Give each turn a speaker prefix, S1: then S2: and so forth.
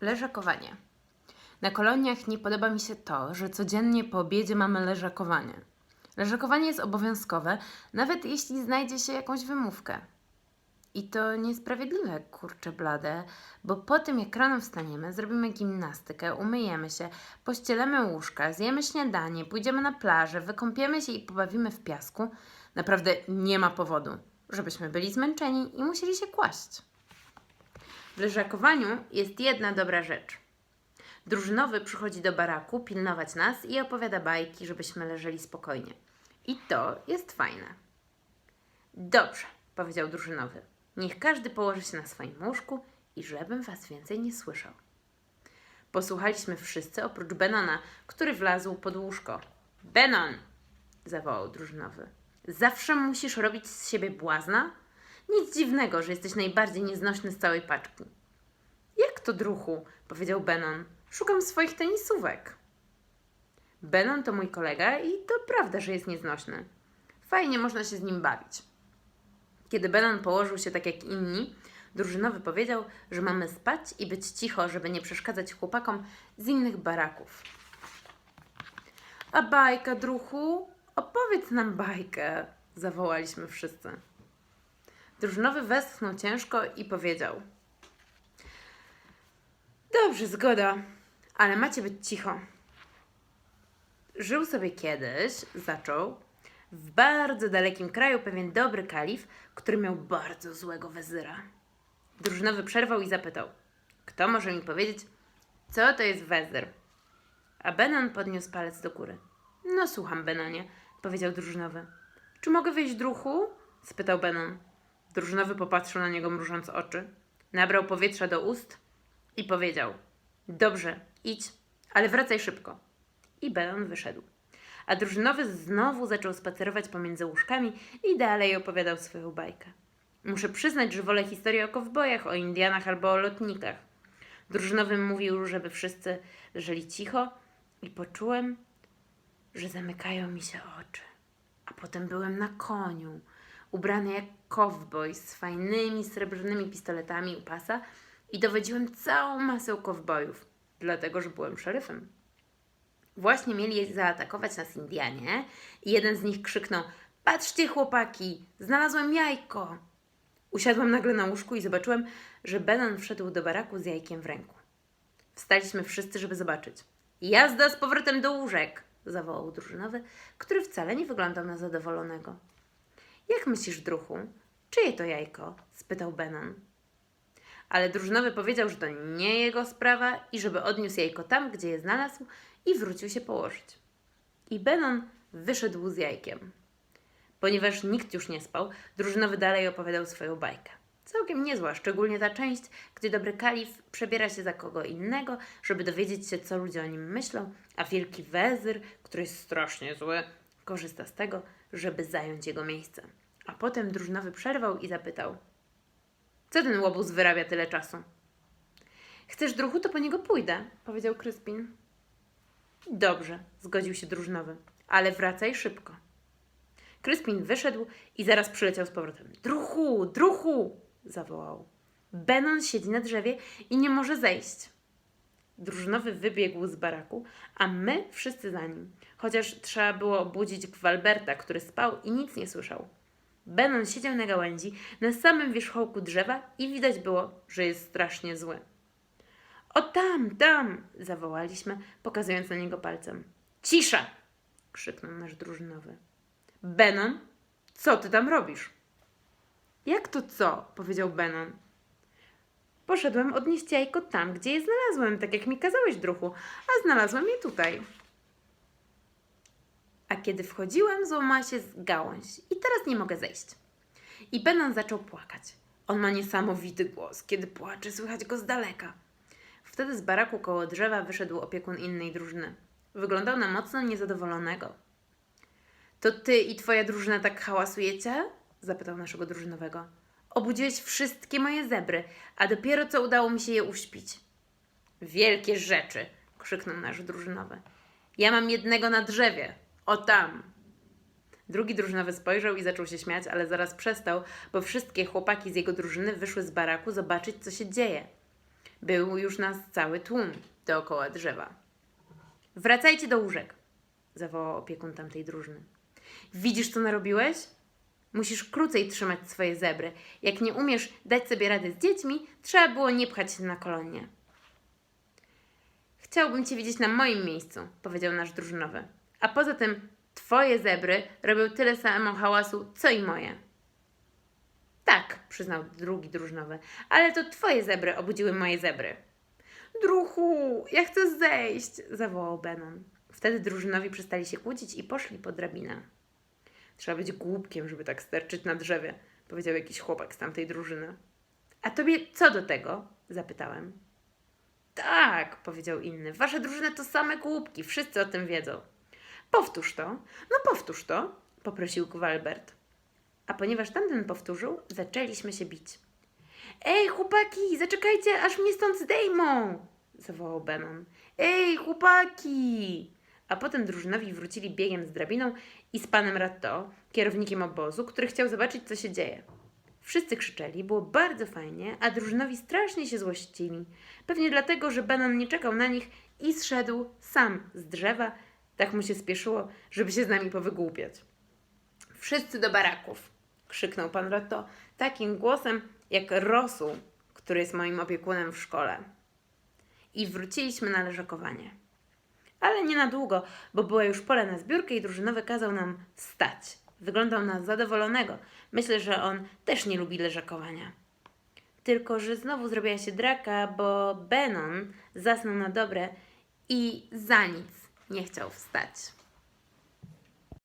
S1: Leżakowanie. Na koloniach nie podoba mi się to, że codziennie po obiedzie mamy leżakowanie. Leżakowanie jest obowiązkowe, nawet jeśli znajdzie się jakąś wymówkę. I to niesprawiedliwe, kurcze blade, bo po tym jak rano wstaniemy, zrobimy gimnastykę, umyjemy się, pościelemy łóżka, zjemy śniadanie, pójdziemy na plażę, wykąpiemy się i pobawimy w piasku, naprawdę nie ma powodu, żebyśmy byli zmęczeni i musieli się kłaść. W leżakowaniu jest jedna dobra rzecz. Drużynowy przychodzi do baraku pilnować nas i opowiada bajki, żebyśmy leżeli spokojnie. I to jest fajne. Dobrze, powiedział drużynowy. Niech każdy położy się na swoim łóżku i żebym was więcej nie słyszał. Posłuchaliśmy wszyscy oprócz Benona, który wlazł pod łóżko. Benon! zawołał drużynowy. Zawsze musisz robić z siebie błazna? Nic dziwnego, że jesteś najbardziej nieznośny z całej paczki. Jak to druchu? powiedział Benon. Szukam swoich tenisówek. Benon to mój kolega i to prawda, że jest nieznośny. Fajnie można się z nim bawić. Kiedy Benon położył się tak jak inni, drużynowy powiedział, że mamy spać i być cicho, żeby nie przeszkadzać chłopakom z innych baraków. A bajka, druchu? Opowiedz nam bajkę, zawołaliśmy wszyscy. Drużynowy westchnął ciężko i powiedział: Dobrze, zgoda, ale macie być cicho. Żył sobie kiedyś, zaczął, w bardzo dalekim kraju pewien dobry kalif, który miał bardzo złego wezyra. Drużynowy przerwał i zapytał: Kto może mi powiedzieć, co to jest wezyr? A Benon podniósł palec do góry. No, słucham, Benonie, powiedział drużynowy. Czy mogę wyjść druchu? spytał Benon. Drużynowy popatrzył na niego mrużąc oczy, nabrał powietrza do ust i powiedział: Dobrze, idź, ale wracaj szybko. I Benon wyszedł. A drużynowy znowu zaczął spacerować pomiędzy łóżkami i dalej opowiadał swoją bajkę. Muszę przyznać, że wolę historię o kowbojach, o Indianach albo o lotnikach. Drużynowy mówił, żeby wszyscy leżeli cicho i poczułem, że zamykają mi się oczy. A potem byłem na koniu, ubrany jak kowboj z fajnymi srebrnymi pistoletami u pasa i dowodziłem całą masę kowbojów, dlatego że byłem szeryfem. Właśnie mieli zaatakować nas Indianie i jeden z nich krzyknął: Patrzcie, chłopaki, znalazłem jajko! Usiadłem nagle na łóżku i zobaczyłem, że Benon wszedł do baraku z jajkiem w ręku. Wstaliśmy wszyscy, żeby zobaczyć. Jazda z powrotem do łóżek! zawołał drużynowy, który wcale nie wyglądał na zadowolonego. Jak myślisz, druchu? Czyje to jajko? spytał Benon. Ale drużynowy powiedział, że to nie jego sprawa i żeby odniósł jajko tam, gdzie je znalazł i wrócił się położyć. I Benon wyszedł z jajkiem. Ponieważ nikt już nie spał, drużynowy dalej opowiadał swoją bajkę. Całkiem niezła, szczególnie ta część, gdzie dobry kalif przebiera się za kogo innego, żeby dowiedzieć się, co ludzie o nim myślą, a wielki wezyr, który jest strasznie zły, korzysta z tego, żeby zająć jego miejsce. A potem drużynowy przerwał i zapytał: Co ten łobuz wyrabia tyle czasu? Chcesz druhu, to po niego pójdę, powiedział Kryspin. Dobrze, zgodził się drużynowy, ale wracaj szybko. Kryspin wyszedł i zaraz przyleciał z powrotem. Druchu, druchu! zawołał. Benon siedzi na drzewie i nie może zejść. Drużynowy wybiegł z baraku, a my wszyscy za nim, chociaż trzeba było obudzić Gwalberta, który spał i nic nie słyszał. Benon siedział na gałęzi, na samym wierzchołku drzewa i widać było, że jest strasznie zły. O tam, tam! zawołaliśmy, pokazując na niego palcem. Cisza! krzyknął nasz drużynowy. Benon, co ty tam robisz? Jak to co? powiedział Benon. Poszedłem odnieść jajko tam, gdzie je znalazłem, tak jak mi kazałeś, druhu, a znalazłem je tutaj. A kiedy wchodziłem, złamała się z gałąź i teraz nie mogę zejść. I Benon zaczął płakać. On ma niesamowity głos. Kiedy płacze, słychać go z daleka. Wtedy z baraku koło drzewa wyszedł opiekun innej drużyny. Wyglądał na mocno niezadowolonego. To ty i twoja drużyna tak hałasujecie? zapytał naszego drużynowego. Obudziłeś wszystkie moje zebry, a dopiero co udało mi się je uśpić. Wielkie rzeczy! krzyknął nasz drużynowy. Ja mam jednego na drzewie. O tam! Drugi drużynowy spojrzał i zaczął się śmiać, ale zaraz przestał, bo wszystkie chłopaki z jego drużyny wyszły z baraku zobaczyć, co się dzieje. Był już nas cały tłum dookoła drzewa. Wracajcie do łóżek, zawołał opiekun tamtej drużyny. Widzisz, co narobiłeś? Musisz krócej trzymać swoje zebry. Jak nie umiesz dać sobie rady z dziećmi, trzeba było nie pchać się na kolonie. Chciałbym Cię widzieć na moim miejscu, powiedział nasz drużynowy. A poza tym, Twoje zebry robią tyle samo hałasu, co i moje. Tak, przyznał drugi drużynowy, ale to Twoje zebry obudziły moje zebry. Druhu, ja chcę zejść, zawołał Benon. Wtedy drużynowi przestali się kłócić i poszli po drabinę. Trzeba być głupkiem, żeby tak sterczyć na drzewie, powiedział jakiś chłopak z tamtej drużyny. A tobie co do tego? zapytałem. Tak, powiedział inny. Wasza drużyna to same głupki, wszyscy o tym wiedzą. Powtórz to. No powtórz to, poprosił Gwalbert. A ponieważ tamten powtórzył, zaczęliśmy się bić. Ej, chłopaki, zaczekajcie, aż mnie stąd zdejmą! zawołał Benon. Ej, chłopaki! A potem drużynowi wrócili biegiem z drabiną i z panem Ratto, kierownikiem obozu, który chciał zobaczyć, co się dzieje. Wszyscy krzyczeli, było bardzo fajnie, a drużynowi strasznie się złościli. Pewnie dlatego, że Benon nie czekał na nich i zszedł sam z drzewa. Tak mu się spieszyło, żeby się z nami powygłupiać. Wszyscy do baraków! krzyknął pan Rotto takim głosem jak Rosu, który jest moim opiekunem w szkole. I wróciliśmy na leżakowanie. Ale nie na długo, bo była już pole na zbiórkę i drużynowy kazał nam wstać. Wyglądał na zadowolonego. Myślę, że on też nie lubi leżakowania. Tylko, że znowu zrobiła się draka, bo Benon zasnął na dobre i za nic nie chciał wstać.